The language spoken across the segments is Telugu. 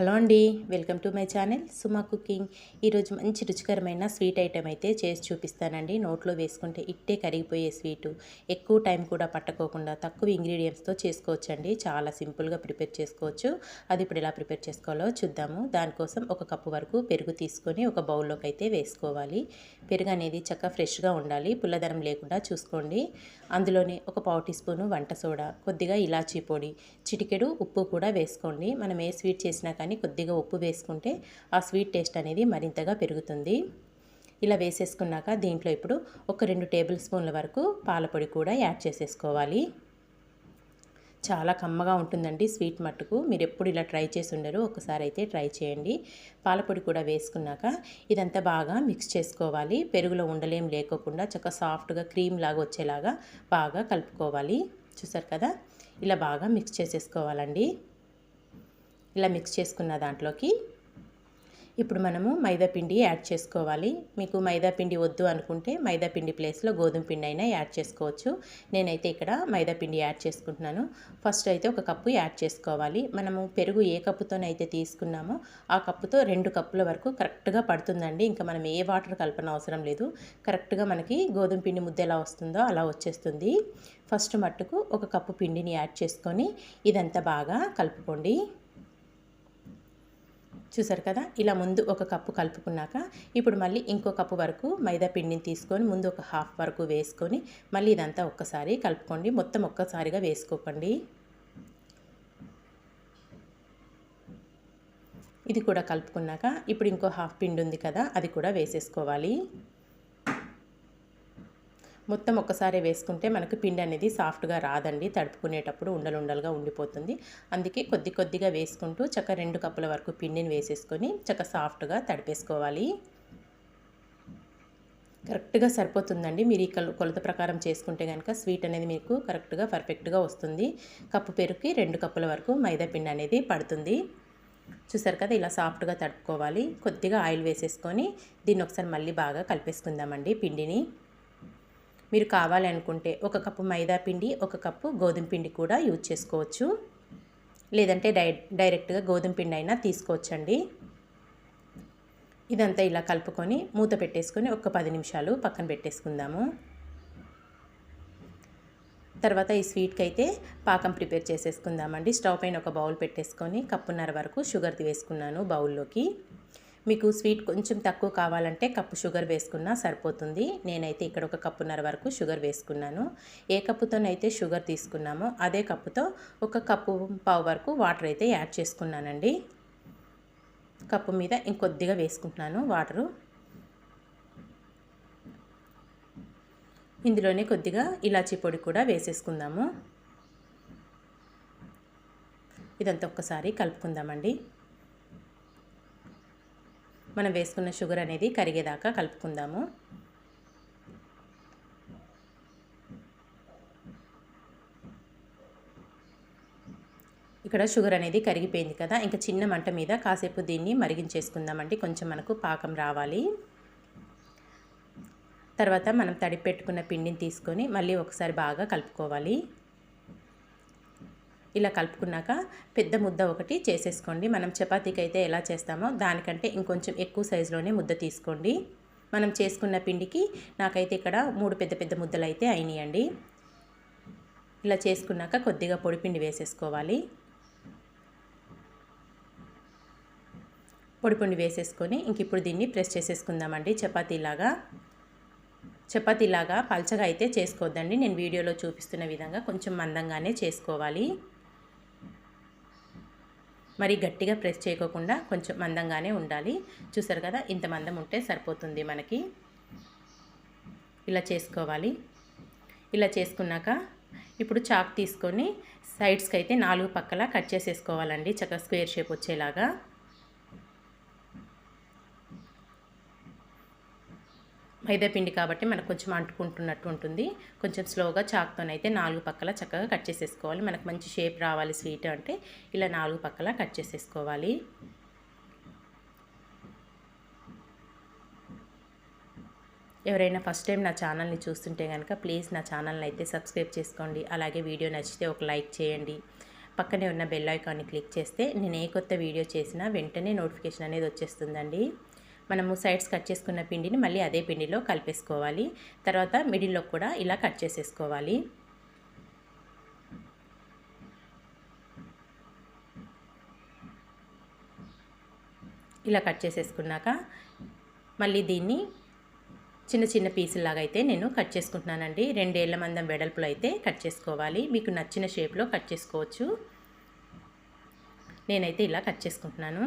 హలో అండి welcome to my channel Suma cooking. ఈరోజు మంచి రుచికరమైన స్వీట్ ఐటెం అయితే చేసి చూపిస్తానండి. నోట్లో వేసుకుంటే ఇట్టే కరిగిపోయే స్వీటు. ఎక్కువ టైం కూడా పట్టకోకుండా తక్కువ ఇంగ్రీడియంట్స్తో చేసుకోవచ్చండి. చాలా సింపుల్గా ప్రిపేర్ చేసుకోవచ్చు. అది ఇప్పుడు ఎలా ప్రిపేర్ చేసుకోవాలో చూద్దాము. దానికోసం ఒక కప్పు వరకు పెరుగు తీసుకొని ఒక బౌల్లోకి అయితే వేసుకోవాలి. పెరుగు అనేది చక్కగా ఫ్రెష్గా ఉండాలి. పుల్లదనం లేకుండా చూసుకోండి. అందులోనే ఒక పావు టీ స్పూను వంట సోడా కొద్దిగా ఇలాచీ పొడి చిటికెడు ఉప్పు కూడా వేసుకోండి. మనం ఏ స్వీట్ చేసినా కానీ కొద్దిగా ఉప్పు వేసుకుంటే ఆ స్వీట్ టేస్ట్ అనేది మరింతగా పెరుగుతుంది. ఇలా వేసేసుకున్నాక దీంట్లో ఇప్పుడు ఒక రెండు టేబుల్ స్పూన్ల వరకు పాలపొడి కూడా యాడ్ చేసేసుకోవాలి. చాలా కమ్మగా ఉంటుందండి స్వీట్ మట్టుకు. మీరు ఎప్పుడు ఇలా ట్రై చేసి ఉండరు. ఒకసారి అయితే ట్రై చేయండి. పాలపొడి కూడా వేసుకున్నాక ఇదంతా బాగా మిక్స్ చేసుకోవాలి. పెరుగులో ఉండలేం లేకోకుండా చక్కగా సాఫ్ట్గా క్రీమ్ లాగా వచ్చేలాగా బాగా కలుపుకోవాలి. చూసారు కదా? ఇలా బాగా మిక్స్ చేసేసుకోవాలండి. ఇలా మిక్స్ చేసుకున్న దాంట్లోకి ఇప్పుడు మనము మైదాపిండి యాడ్ చేసుకోవాలి. మీకు మైదాపిండి వద్దు అనుకుంటే మైదాపిండి ప్లేస్లో గోధుమ పిండి అయినా యాడ్ చేసుకోవచ్చు. నేనైతే ఇక్కడ మైదాపిండి యాడ్ చేసుకుంటున్నాను. ఫస్ట్ అయితే ఒక కప్పు యాడ్ చేసుకోవాలి. మనము పెరుగు ఏ కప్పుతోనైతే తీసుకున్నామో ఆ కప్పుతో రెండు కప్పుల వరకు కరెక్ట్గా పడుతుందండి. ఇంకా మనం ఏ వాటర్ కలపన అవసరం లేదు. కరెక్ట్గా మనకి గోధుమ పిండి ముద్ద ఎలా వస్తుందో అలా వచ్చేస్తుంది. ఫస్ట్ మట్టుకు ఒక కప్పు పిండిని యాడ్ చేసుకొని ఇదంతా బాగా కలుపుకోండి. చూసారు కదా? ఇలా ముందు ఒక కప్పు కలుపుకున్నాక ఇప్పుడు మళ్ళీ ఇంకో కప్పు వరకు మైదా పిండిని తీసుకొని ముందు ఒక హాఫ్ వరకు వేసుకొని మళ్ళీ ఇదంతా ఒక్కసారి కలుపుకోండి. మొత్తం ఒక్కసారిగా వేసుకోకండి. ఇది కూడా కలుపుకున్నాక ఇప్పుడు ఇంకో హాఫ్ పిండి ఉంది కదా అది కూడా వేసేసుకోవాలి. మొత్తం ఒక్కసారి వేసుకుంటే మనకు పిండి అనేది సాఫ్ట్గా రాదండి. తడుపుకునేటప్పుడు ఉండలు ఉండలుగా ఉండిపోతుంది. అందుకే కొద్ది కొద్దిగా వేసుకుంటూ చక్క రెండు కప్పుల వరకు పిండిని వేసేసుకొని చక్క సాఫ్ట్గా తడిపేసుకోవాలి. కరెక్ట్గా సరిపోతుందండి. మీరు ఈ కొలత ప్రకారం చేసుకుంటే కనుక స్వీట్ అనేది మీకు కరెక్ట్గా పర్ఫెక్ట్గా వస్తుంది. కప్పు పెరుగుకి రెండు కప్పుల వరకు మైదా పిండి అనేది పడుతుంది. చూసారు కదా ఇలా సాఫ్ట్గా తడుపుకోవాలి. కొద్దిగా ఆయిల్ వేసేసుకొని దీన్ని ఒకసారి మళ్ళీ బాగా కలిపేసుకుందామండి పిండిని. మీరు కావాలనుకుంటే ఒక కప్పు మైదా పిండి ఒక కప్పు గోధుమ పిండి కూడా యూజ్ చేసుకోవచ్చు. లేదంటే డై డైరెక్ట్గా గోధుమ పిండి అయినా తీసుకోవచ్చండి. ఇదంతా ఇలా కలుపుకొని మూత పెట్టేసుకొని ఒక పది నిమిషాలు పక్కన పెట్టేసుకుందాము. తర్వాత ఈ స్వీట్కి అయితే పాకం ప్రిపేర్ చేసేసుకుందామండి. స్టవ్ పైన ఒక బౌల్ పెట్టేసుకొని కప్పున్నర వరకు షుగర్ వేసుకున్నాను బౌల్లోకి. మీకు స్వీట్ కొంచెం తక్కువ కావాలంటే కప్పు షుగర్ వేసుకున్నా సరిపోతుంది. నేనైతే ఇక్కడ ఒక కప్పున్నర వరకు షుగర్ వేసుకున్నాను. ఏ కప్పుతోనైతే షుగర్ తీసుకున్నామో అదే కప్పుతో ఒక కప్పు పావు వరకు వాటర్ అయితే యాడ్ చేసుకున్నానండి. కప్పు మీద ఇంకొద్దిగా వేసుకుంటున్నాను వాటరు. ఇందులోనే కొద్దిగా ఇలాచీ పొడి కూడా వేసేసుకుందాము. ఇదంతా ఒక్కసారి కలుపుకుందామండి. మనం వేసుకున్న షుగర్ అనేది కరిగేదాకా కలుపుకుందాము. ఇక్కడ షుగర్ అనేది కరిగిపోయింది కదా ఇంకా చిన్న మంట మీద కాసేపు దీన్ని మరిగించేసుకుందామండి. కొంచెం మనకు పాకం రావాలి. తర్వాత మనం తడిపెట్టుకున్న పిండిని తీసుకొని మళ్ళీ ఒకసారి బాగా కలుపుకోవాలి. ఇలా కలుపుకున్నాక పెద్ద ముద్ద ఒకటి చేసేసుకోండి. మనం చపాతీకి అయితే ఎలా చేస్తామో దానికంటే ఇంకొంచెం ఎక్కువ సైజులోనే ముద్ద తీసుకోండి. మనం చేసుకున్న పిండికి నాకైతే ఇక్కడ మూడు పెద్ద పెద్ద ముద్దలు అయితే అయినాయండి. ఇలా చేసుకున్నాక కొద్దిగా పొడిపిండి వేసేసుకోవాలి. పొడిపిండి వేసేసుకొని ఇంక ఇప్పుడు దీన్ని ప్రెస్ చేసేసుకుందామండి చపాతీలాగా. చపాతీలాగా పల్చగా అయితే చేసుకోవద్దండి. నేను వీడియోలో చూపిస్తున్న విధంగా కొంచెం మందంగానే చేసుకోవాలి. మరి గట్టిగా ప్రెస్ చేయకోకుండా కొంచెం మందంగానే ఉండాలి. చూసారు కదా ఇంత మందం ఉంటే సరిపోతుంది మనకి. ఇలా చేసుకోవాలి. ఇలా చేసుకున్నాక ఇప్పుడు చాక్ తీసుకొని సైడ్స్కి అయితే నాలుగు పక్కల కట్ చేసేసుకోవాలండి. చక్కగా స్క్వేర్ షేప్ వచ్చేలాగా. మైదా పిండి కాబట్టి మనకు కొంచెం అంటుకుంటున్నట్టు ఉంటుంది. కొంచెం స్లోగా చాక్తోనైతే నాలుగు పక్కల చక్కగా కట్ చేసేసుకోవాలి. మనకు మంచి షేప్ రావాలి స్వీట్ అంటే ఇలా నాలుగు పక్కల కట్ చేసేసుకోవాలి. ఎవరైనా ఫస్ట్ టైం నా ఛానల్ని చూస్తుంటే కనుక ప్లీజ్ నా ఛానల్ని అయితే సబ్స్క్రైబ్ చేసుకోండి. అలాగే వీడియో నచ్చితే ఒక లైక్ చేయండి. పక్కనే ఉన్న బెల్ ఐకాన్ని క్లిక్ చేస్తే నేను ఏ కొత్త వీడియో చేసినా వెంటనే నోటిఫికేషన్ అనేది వచ్చేస్తుందండి. మనము సైడ్స్ కట్ చేసుకున్న పిండిని మళ్ళీ అదే పిండిలో కలిపేసుకోవాలి. తర్వాత మిడిల్లో కూడా ఇలా కట్ చేసేసుకోవాలి. ఇలా కట్ చేసేసుకున్నాక మళ్ళీ దీన్ని చిన్న చిన్న పీసులాగా అయితే నేను కట్ చేసుకుంటున్నానండి. రెండేళ్ళ మందం వెడల్పులో అయితే కట్ చేసుకోవాలి. మీకు నచ్చిన షేప్లో కట్ చేసుకోవచ్చు. నేనైతే ఇలా కట్ చేసుకుంటున్నాను.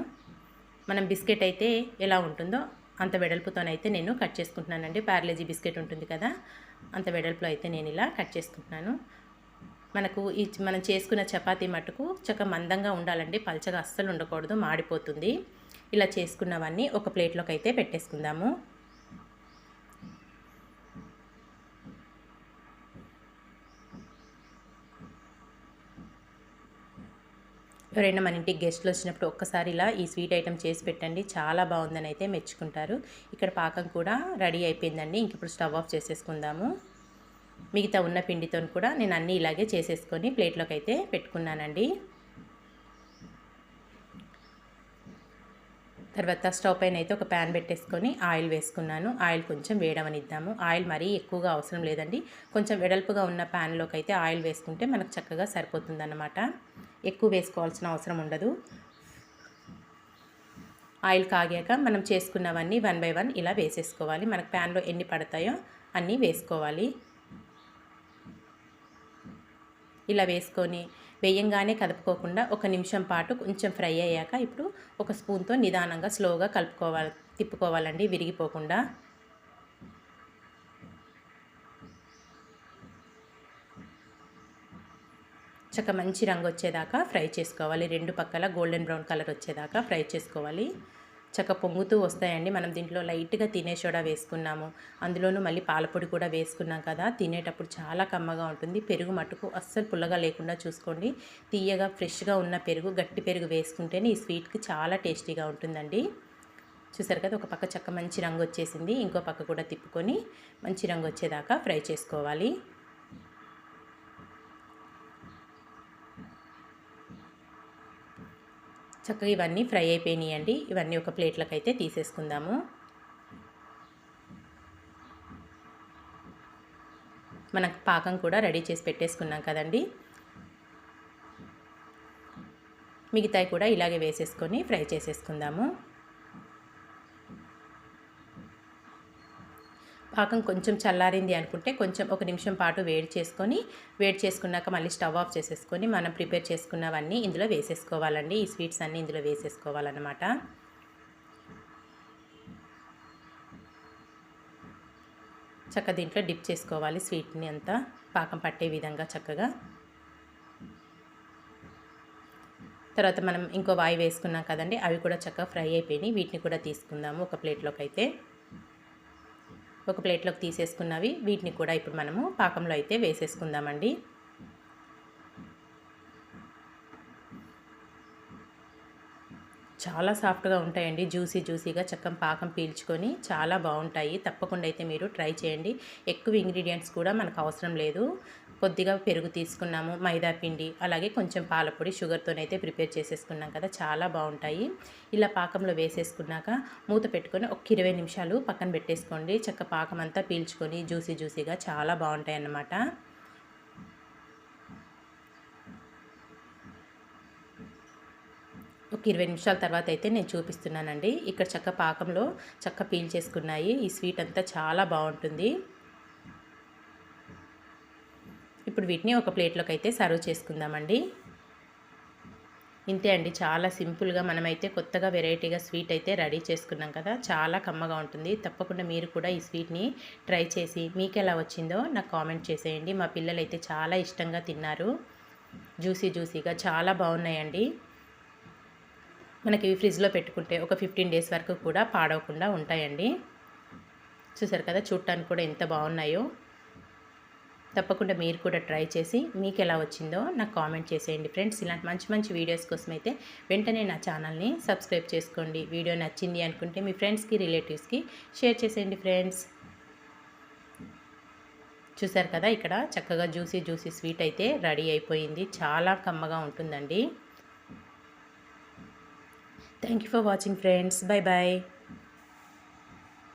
మనం బిస్కెట్ అయితే ఎలా ఉంటుందో అంత వెడల్పుతోనైతే నేను కట్ చేసుకుంటున్నానండి. ప్యారలేజీ బిస్కెట్ ఉంటుంది కదా అంత వెడల్పులో అయితే నేను ఇలా కట్ చేసుకుంటున్నాను. మనకు ఈ మనం చేసుకున్న చపాతీ మటుకు చక్క మందంగా ఉండాలండి. పల్చగా అస్సలు ఉండకూడదు మాడిపోతుంది. ఇలా చేసుకున్నవన్నీ ఒక ప్లేట్లోకి అయితే పెట్టేసుకుందాము. ఎవరైనా మన ఇంటికి గెస్ట్లు వచ్చినప్పుడు ఒక్కసారి ఇలా ఈ స్వీట్ ఐటెం చేసి పెట్టండి. చాలా బాగుందని అయితే మెచ్చుకుంటారు. ఇక్కడ పాకం కూడా రెడీ అయిపోయిందండి. ఇంక ఇప్పుడు స్టవ్ ఆఫ్ చేసేసుకుందాము. మిగతా ఉన్న పిండితో కూడా నేను అన్నీ ఇలాగే చేసేసుకొని ప్లేట్లోకి అయితే పెట్టుకున్నానండి. తర్వాత స్టవ్ పైన అయితే ఒక ప్యాన్ పెట్టేసుకొని ఆయిల్ వేసుకున్నాను. ఆయిల్ కొంచెం వేయడమనిద్దాము ఆయిల్ మరీ ఎక్కువగా అవసరం లేదండి. కొంచెం వెడల్పుగా ఉన్న ప్యాన్లోకి అయితే ఆయిల్ వేసుకుంటే మనకు చక్కగా సరిపోతుందన్నమాట. ఎక్కువ వేసుకోవాల్సిన అవసరం ఉండదు. ఆయిల్ కాగాక మనం చేసుకున్నవన్నీ వన్ బై వన్ ఇలా వేసేసుకోవాలి. మనకు ప్యాన్లో ఎన్ని పడతాయో అన్నీ వేసుకోవాలి. ఇలా వేసుకొని వేయంగానే కలుపుకోకుండా ఒక నిమిషం పాటు కొంచెం ఫ్రై అయ్యాక ఇప్పుడు ఒక స్పూన్తో నిదానంగా స్లోగా కలుపుకోవాలి తిప్పుకోవాలండి. విరిగిపోకుండా. చక్క మంచి రంగు వచ్చేదాకా ఫ్రై చేసుకోవాలి. రెండు పక్కల గోల్డెన్ బ్రౌన్ కలర్ వచ్చేదాకా ఫ్రై చేసుకోవాలి. చక్క పొంగుతూ వస్తాయండి. మనం దీంట్లో లైట్గా తినే సోడా వేసుకున్నాము. అందులోనూ మళ్ళీ పాలపొడి కూడా వేసుకున్నాం కదా తినేటప్పుడు చాలా కమ్మగా ఉంటుంది. పెరుగు మటుకు అస్సలు పుల్లగా లేకుండా చూసుకోండి. తీయగా ఫ్రెష్గా ఉన్న పెరుగు గట్టి పెరుగు వేసుకుంటేనే ఈ స్వీట్కి చాలా టేస్టీగా ఉంటుందండి. చూసారు కదా ఒక పక్క చక్క మంచి రంగు వచ్చేసింది. ఇంకో పక్క కూడా తిప్పుకొని మంచి రంగు వచ్చేదాకా ఫ్రై చేసుకోవాలి. చక్కగా ఇవన్నీ ఫ్రై అయిపోయినాయండి. ఇవన్నీ ఒక ప్లేట్లకు అయితే తీసేసుకుందాము. మనకు పాకం కూడా రెడీ చేసి పెట్టేసుకున్నాం కదండి. మిగతాయి కూడా ఇలాగే వేసేసుకొని ఫ్రై చేసేసుకుందాము. పాకం కొంచెం చల్లారింది అనుకుంటే కొంచెం ఒక నిమిషం పాటు వేడి చేసుకొని వేడి చేసుకున్నాక మళ్ళీ స్టవ్ ఆఫ్ చేసేసుకొని మనం ప్రిపేర్ చేసుకున్నవన్నీ ఇందులో వేసేసుకోవాలండి. ఈ స్వీట్స్ అన్నీ ఇందులో వేసేసుకోవాలన్నమాట. చక్క దీంట్లో డిప్ చేసుకోవాలి స్వీట్ని అంతా. పాకం పట్టే విధంగా చక్కగా. తర్వాత మనం ఇంకో వాయి వేసుకున్నాం కదండి అవి కూడా చక్కగా ఫ్రై అయిపోయినాయి. వీటిని కూడా తీసుకుందాము ఒక ప్లేట్లోకి అయితే ఒక ప్లేట్లోకి తీసేసుకున్నవి. వీటిని కూడా ఇప్పుడు మనము పాకంలో అయితే వేసేసుకుందామండి. చాలా సాఫ్ట్గా ఉంటాయండి. జ్యూసీ జ్యూసీగా చక్కం పాకం పీల్చుకొని చాలా బాగుంటాయి. తప్పకుండా అయితే మీరు ట్రై చేయండి. ఎక్కువ ఇంగ్రీడియంట్స్ కూడా మనకు అవసరం లేదు. కొద్దిగా పెరుగు తీసుకున్నాము మైదా పిండి అలాగే కొంచెం పాలపొడి షుగర్తోనైతే ప్రిపేర్ చేసేసుకున్నాం కదా చాలా బాగుంటాయి. ఇలా పాకంలో వేసేసుకున్నాక మూత పెట్టుకొని ఒక ఇరవై నిమిషాలు పక్కన పెట్టేసుకోండి. చక్క పాకం అంతా పీల్చుకొని జ్యూసీ జ్యూసీగా చాలా బాగుంటాయి అన్నమాట ఒక ఇరవై నిమిషాల తర్వాత అయితే నేను చూపిస్తున్నానండి. ఇక్కడ చక్క పాకంలో చక్క పీల్ చేసుకున్నాయి ఈ స్వీట్ అంతా చాలా బాగుంటుంది. ఇప్పుడు వీటిని ఒక ప్లేట్లోకి అయితే సర్వ్ చేసుకుందామండి. ఇంతే అండి చాలా సింపుల్గా మనమైతే కొత్తగా వెరైటీగా స్వీట్ అయితే రెడీ చేసుకున్నాం కదా చాలా కమ్మగా ఉంటుంది. తప్పకుండా మీరు కూడా ఈ స్వీట్ని ట్రై చేసి మీకు ఎలా వచ్చిందో నాకు కామెంట్ చేసేయండి. మా పిల్లలు అయితే చాలా ఇష్టంగా తిన్నారు. జ్యూసీ జ్యూసీగా చాలా బాగున్నాయండి. మనకి ఇవి ఫ్రిడ్జ్లో పెట్టుకుంటే ఒక ఫిఫ్టీన్ డేస్ వరకు కూడా పాడవకుండా ఉంటాయండి. చూసారు కదా చూడటానికి కూడా ఎంత బాగున్నాయో. తప్పకుండా మీరు కూడా ట్రై చేసి మీకు ఎలా వచ్చిందో నాకు కామెంట్ చేసేయండి. ఫ్రెండ్స్ ఇలాంటి మంచి మంచి వీడియోస్ కోసం అయితే వెంటనే నా ఛానల్ని సబ్స్క్రైబ్ చేసుకోండి. వీడియో నచ్చింది అనుకుంటే మీ ఫ్రెండ్స్కి రిలేటివ్స్కి షేర్ చేసేయండి ఫ్రెండ్స్. చూసారు కదా ఇక్కడ చక్కగా జ్యూసీ జ్యూసీ స్వీట్ అయితే రెడీ అయిపోయింది. చాలా కమ్మగా ఉంటుందండి. Thank you for watching friends. Bye bye